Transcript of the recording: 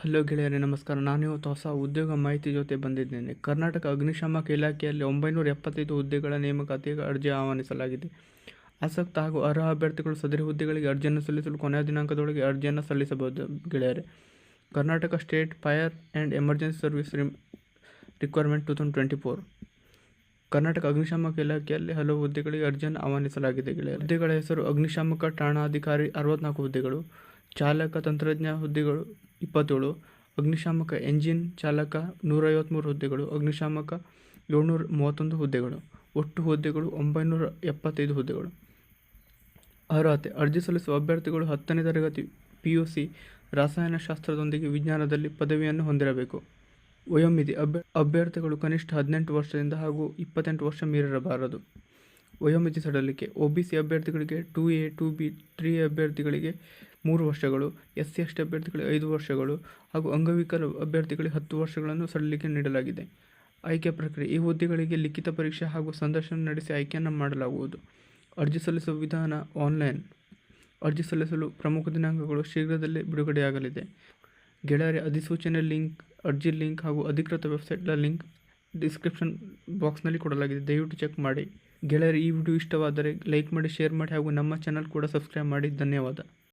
Hello ಗೆಳೆಯರೇ, ನಮಸ್ಕಾರ. ನಾನು ಇವತ್ತು ಹೊಸ ಉದ್ಯೋಗ ಮಾಹಿತಿ ಜೊತೆ ಬಂದಿದ್ದೇನೆ. ಕರ್ನಾಟಕ ಅಗ್ನಿಶಾಮಕ ಇಲಾಖೆಯಲ್ಲಿ ಒಂಬೈನೂರ ಎಪ್ಪತ್ತೈದು ಹುದ್ದೆಗಳ ನೇಮಕಾತಿಗೆ ಅರ್ಜಿ ಆಹ್ವಾನಿಸಲಾಗಿದೆ. ಆಸಕ್ತ ಹಾಗೂ ಅರ್ಹ ಅಭ್ಯರ್ಥಿಗಳು ಸದರಿ ಹುದ್ದೆಗಳಿಗೆ ಅರ್ಜಿಯನ್ನು ಸಲ್ಲಿಸಲು ಕೊನೆಯ ದಿನಾಂಕದೊಳಗೆ ಅರ್ಜಿಯನ್ನು ಸಲ್ಲಿಸಬಹುದು. ಗೆಳೆಯರೆ, Karnataka state fire and emergency service rim, requirement two thousand twenty four. Karnataka ಅಗ್ನಿಶಾಮಕ ಇಲಾಖೆಯಲ್ಲಿ ಹಲವು ಹುದ್ದೆಗಳಿಗೆ ಅರ್ಜಿಯನ್ನು ಆಹ್ವಾನಿಸಲಾಗಿದೆ. ಗೆಳೆಯರೆ, ಹುದ್ದೆಗಳ ಹೆಸರು ಅಗ್ನಿಶಾಮಕ ಠಾಣಾಧಿಕಾರಿ ಅರವತ್ನಾಲ್ಕು ಹುದ್ದೆಗಳು, ಚಾಲಕ ತಂತ್ರಜ್ಞ ಹುದ್ದೆಗಳು ಇಪ್ಪತ್ತೇಳು, ಅಗ್ನಿಶಾಮಕ ಎಂಜಿನ್ ಚಾಲಕ ನೂರೈವತ್ತ್ಮೂರು ಹುದ್ದೆಗಳು, ಅಗ್ನಿಶಾಮಕ ಏಳ್ನೂರ ಮೂವತ್ತೊಂದು ಹುದ್ದೆಗಳು, ಒಟ್ಟು ಹುದ್ದೆಗಳು ಒಂಬೈನೂರ ಎಪ್ಪತ್ತೈದು ಹುದ್ದೆಗಳು. ಅರ್ಹತೆ, ಅರ್ಜಿ ಸಲ್ಲಿಸುವ ಅಭ್ಯರ್ಥಿಗಳು ಹತ್ತನೇ ತರಗತಿ ಪಿ ಯು ಸಿ ರಸಾಯನಶಾಸ್ತ್ರದೊಂದಿಗೆ ವಿಜ್ಞಾನದಲ್ಲಿ ಪದವಿಯನ್ನು ಹೊಂದಿರಬೇಕು. ವಯೋಮಿತಿ ಅಭ್ಯ ಅಭ್ಯರ್ಥಿಗಳು ಕನಿಷ್ಠ ಹದಿನೆಂಟು ವರ್ಷದಿಂದ ಹಾಗೂ ಇಪ್ಪತ್ತೆಂಟು ವರ್ಷ ಮೀರಿರಬಾರದು. ವಯೋಮಿತಿ ಸಡಲಿಕೆ, ಒ ಬಿ ಸಿ ಅಭ್ಯರ್ಥಿಗಳಿಗೆ two A, two B three ಅಭ್ಯರ್ಥಿಗಳಿಗೆ ಮೂರು ವರ್ಷಗಳು ಎಸ್ ಸಿ ಎಸ್ಟಿ ಅಭ್ಯರ್ಥಿಗಳಿಗೆ ಐದು ವರ್ಷಗಳು ಹಾಗೂ ಅಂಗವಿಕಲ ಅಭ್ಯರ್ಥಿಗಳಿಗೆ ಹತ್ತು ವರ್ಷಗಳನ್ನು ಸಡಿಲಿಕೆ ನೀಡಲಾಗಿದೆ. ಆಯ್ಕೆ ಪ್ರಕ್ರಿಯೆ, ಈ ಹುದ್ದೆಗಳಿಗೆ ಲಿಖಿತ ಪರೀಕ್ಷೆ ಹಾಗೂ ಸಂದರ್ಶನ ನಡೆಸಿ ಆಯ್ಕೆಯನ್ನು ಮಾಡಲಾಗುವುದು. ಅರ್ಜಿ ಸಲ್ಲಿಸುವ ವಿಧಾನ ಆನ್ಲೈನ್. ಅರ್ಜಿ ಸಲ್ಲಿಸಲು ಪ್ರಮುಖ ದಿನಾಂಕಗಳು ಶೀಘ್ರದಲ್ಲೇ ಬಿಡುಗಡೆಯಾಗಲಿದೆ. ಗೆಳರಿ ಅಧಿಸೂಚನೆ ಲಿಂಕ್, ಅರ್ಜಿ ಲಿಂಕ್ ಹಾಗೂ ಅಧಿಕೃತ ವೆಬ್ಸೈಟ್ನ ಲಿಂಕ್ ಡಿಸ್ಕ್ರಿಪ್ಷನ್ ಬಾಕ್ಸ್ನಲ್ಲಿ ಕೊಡಲಾಗಿದೆ. ದಯವಿಟ್ಟು ಚೆಕ್ ಮಾಡಿ. ಗೆಳೆಯರು ಈ ವಿಡಿಯೋ ಇಷ್ಟವಾದರೆ ಲೈಕ್ ಮಾಡಿ, ಶೇರ್ ಮಾಡಿ ಹಾಗೂ ನಮ್ಮ ಚಾನಲ್ ಕೂಡ ಸಬ್ಸ್ಕ್ರೈಬ್ ಮಾಡಿ. ಧನ್ಯವಾದ.